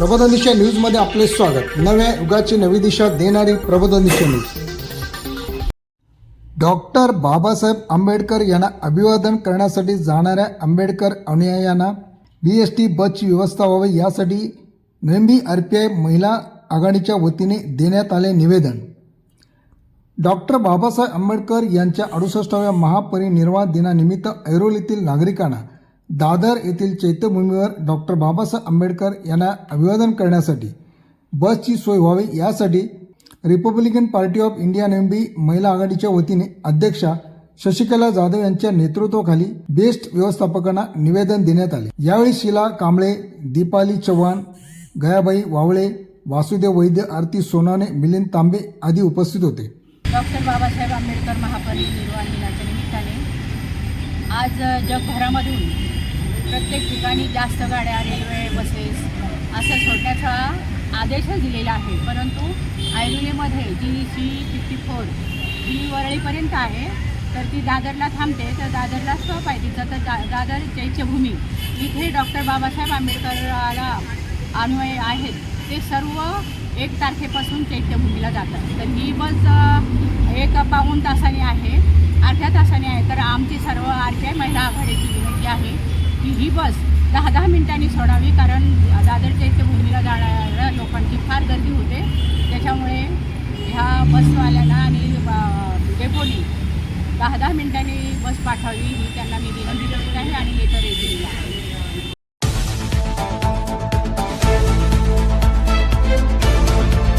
प्रबोधनिशा न्यूजमध्ये आपले स्वागत. नव्या युगाची नवी दिशा देणारी प्रबोधनिशा न्यूज. डॉक्टर बाबासाहेब आंबेडकर यांना अभिवादन करण्यासाठी जाणाऱ्या आंबेडकर अनुयायांना बी एस टी बसची व्यवस्था व्हावी यासाठी नंदी आर पी आय महिला आघाडीच्या वतीने देण्यात आले निवेदन. डॉक्टर बाबासाहेब आंबेडकर यांच्या अडुसष्टाव्या महापरिनिर्वाण दिनानिमित्त ऐरोलीतील नागरिकांना दादर येथील चैत्यभूमीवर डॉक्टर बाबासाहेब आंबेडकर यांना अभिवादन करण्यासाठी बसची सोय व्हावी यासाठी रिपब्लिकन पार्टी ऑफ इंडिया नेमबी महिला आघाडीच्या वतीने अध्यक्षा शशिकला जाधव यांच्या नेतृत्वाखाली बेस्ट व्यवस्थापकांना निवेदन देण्यात आले. यावेळी शिला कांबळे दीपाली चव्हाण गयाबाई वावळे वासुदेव वैद्य आरती सोनाने मिलिंद तांबे आदी उपस्थित होते. डॉक्टर बाबासाहेब आंबेडकर महापरिनिर्वाण दिनाच्या निमित्ताने आज जगभरामधून प्रत्येक ठिकाणी जास्त गाड्या रेल्वे बसेस असं सोडण्याचा आदेशच दिलेला आहे. परंतु ऐरोलीमध्ये जी सी फिफ्टी फोर ही वरळीपर्यंत आहे. तर ती दादरला थांबते. तर दादरला स्टॉप आहे तिचं. तर दा दादर चैत्यभूमी इथे डॉक्टर बाबासाहेब आंबेडकराला अन्वय आहेत. ते सर्व एक तारखेपासून चैत्यभूमीला जातात. तर ही बस एक पाऊन तासाने आहे अर्ध्या तासाने आहे. तर आमची सर्व आर पी आय महिला आघाडीची विनंती आहे. की ही बस दहा दहा मिनिटांनी सोडावी कारण दादरच्या इथे भूमीला जाणाऱ्या लोकांची फार गर्दी होते. त्याच्यामुळे ह्या बसवाल्यांना आणि डेपोनी दहा दहा मिनिटांनी बस पाठवावी ही त्यांना मी विनंती